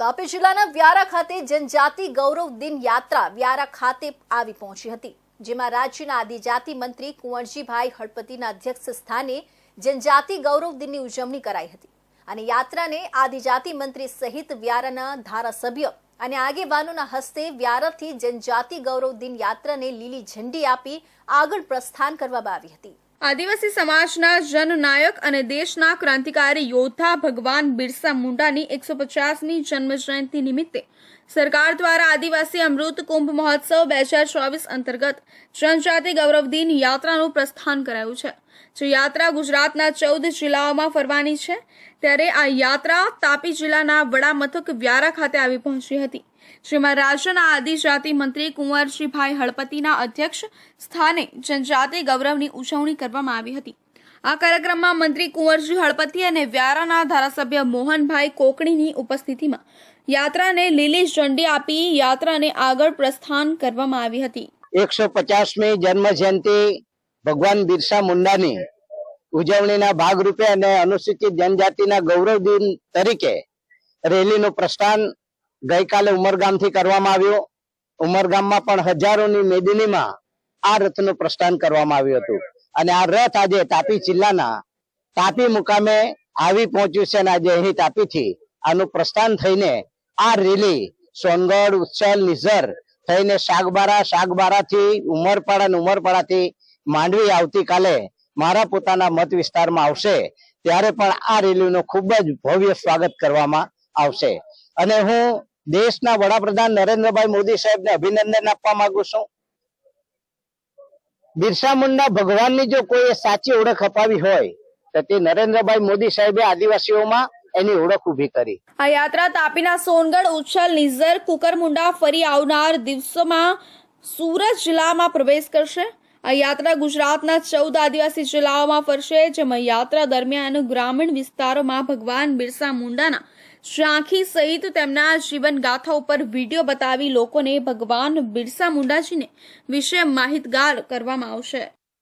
તાપી જિલ્લાના વ્યારા ખાતે જનજાતિ ગૌરવ દિન યાત્રા વ્યારા ખાતે આવી પહોંચી હતી, જેમાં રાજ્યના આદિજાતિ મંત્રી કુંવરજીભાઈ હળપતિના અધ્યક્ષ સ્થાને જનજાતિ ગૌરવ દિનની ઉજવણી કરાઈ હતી અને યાત્રાને આદિજાતિ મંત્રી સહિત વ્યારાના ધારાસભ્ય અને આગેવાનોના હસ્તે વ્યારાથી જનજાતિ ગૌરવ દિન યાત્રાને લીલી ઝંડી આપી આગળ પ્રસ્થાન કરવામાં આવી હતી. આદિવાસી સમાજના જનનાયક અને દેશના ક્રાંતિકારી યોદ્ધા ભગવાન બિરસા મુંડાની એકસો પચાસમી જન્મ જયંતિ નિમિત્તે સરકાર દ્વારા આદિવાસી અમૃત કુંભ મહોત્સવ બે હજાર ચોવીસ અંતર્ગત જનજાતિ ગૌરવ દિન યાત્રાનું પ્રસ્થાન કરાયું છે. જે યાત્રા ગુજરાતના ચૌદ જિલ્લાઓમાં ફરવાની છે. ત્યારે આ યાત્રા તાપી જિલ્લાના વડા મથક વ્યારા ખાતે આવી પહોંચી હતી. જેમાં રાજ્યના આદિજાતિ મંત્રી કુંવરજીભાઈ હળપતિના અધ્યક્ષ સ્થાને જનજાતિ ગૌરવની ઉજવણી કરવામાં આવી હતી. આ કાર્યક્રમમાં મંત્રી કુંવરજી હળપતિ અને વ્યારાના ધારાસભ્ય મોહનભાઈ કોકણીની ઉપસ્થિતિમાં યાત્રાને લીલી ઝંડી આપી યાત્રાને આગળ પ્રસ્થાન કરવામાં આવી હતી. એકસો પચાસમી જન્મ જયંતિ ભગવાન બિરસા મુંડાની ઉજવણીના ભાગરૂપે અને અનુસૂચિત જનજાતિના ગૌરવ દિન તરીકે રેલીનું પ્રસ્થાન ગઈકાલે ઉમરગામથી કરવામાં આવ્યો. ઉમરગામમાં પણ હજારોની મેદનીમાં આ રથનું પ્રસ્થાન કરવામાં આવ્યું હતું. અને આ રથ આજે તાપી જિલ્લાના તાપી મુકામે આવી પહોંચ્યું છે અને આજે અહીં તાપીથી આનું પ્રસ્થાન થઈને આ રેલી સોનગઢ, ઉચ્છલ, નિઝર થઈને શાકબારા શાકબારાથી ઉમરપાડા અને ઉમરપાડાથી માંડવી આવતીકાલે મારા પોતાના મત વિસ્તારમાં આવશે. ત્યારે પણ આ રેલીનું ખૂબ જ ભવ્ય સ્વાગત કરવામાં આવશે. અને હું દેશના વડાપ્રધાન નરેન્દ્રભાઈ મોદી સાહેબને અભિનંદન આપવા માંગુ છું. બિરસા મુંડા ભગવાનની જો કોઈ સાચી ઓળખ અપાવી હોય, તો તે નરેન્દ્રભાઈ મોદી સાહેબે આદિવાસીઓમાં એની ઓળખ ઊભી કરી. આ યાત્રા તાપીના સોનગઢ, ઉચ્છલ, નિઝર, કુકરમુંડા ફરી આવનાર દિવસોમાં સુરત જિલ્લામાં પ્રવેશ કરશે. આ યાત્રા ગુજરાતના ચૌદ આદિવાસી જિલ્લાઓમાં ફરશે, જેમાં યાત્રા દરમિયાન ગ્રામીણ વિસ્તારોમાં ભગવાન બિરસા મુંડાના ઝાંખી સહિત તેમના જીવન ગાથા ઉપર વીડિયો બતાવી લોકોને ભગવાન બિરસા મુંડાજીને વિશે માહિતગાર કરવામાં આવશે.